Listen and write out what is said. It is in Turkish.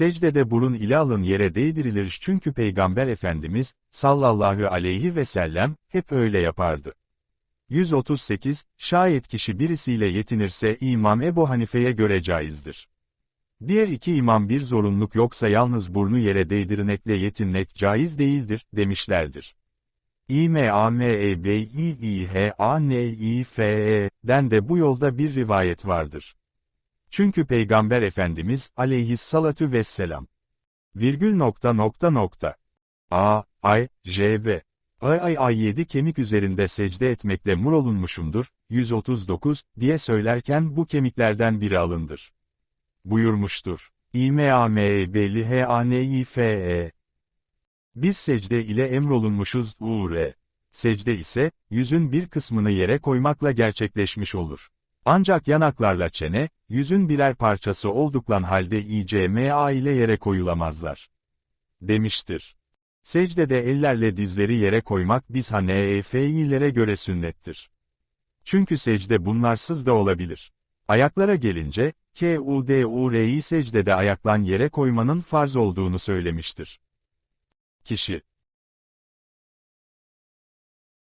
Secdede burun ile alın yere değdirilir çünkü Peygamber Efendimiz, sallallahu aleyhi ve sellem, hep öyle yapardı. 138, şayet kişi birisiyle yetinirse İmam Ebu Hanife'ye göre caizdir. Diğer iki imam bir zorunluluk yoksa yalnız burnu yere değdirmekle yetinmek caiz değildir, demişlerdir. İ-M-A-M-E-B-İ-İ-H-A-N-İ-F-E, den de bu yolda bir rivayet vardır. Çünkü Peygamber Efendimiz, aleyhissalatu vesselam, virgül nokta nokta nokta, A, Ay, J ve Ay ay ay yedi kemik üzerinde secde etmekle murolunmuşumdur, 139, diye söylerken bu kemiklerden biri alındır. Buyurmuştur. İ-M-A-M-E belli H-A-N-İ-F-E. Biz secde ile emrolunmuşuz, U-R. Secde ise, yüzün bir kısmını yere koymakla gerçekleşmiş olur. Ancak yanaklarla çene, yüzün birer parçası olduklan halde İ-C-M-A ile yere koyulamazlar. Demiştir. Secdede ellerle dizleri yere koymak biz Hanefi'lere göre sünnettir. Çünkü secde bunlarsız da olabilir. Ayaklara gelince, K-U-D-U-R'yi secdede ayaklan yere koymanın farz olduğunu söylemiştir. Kişi,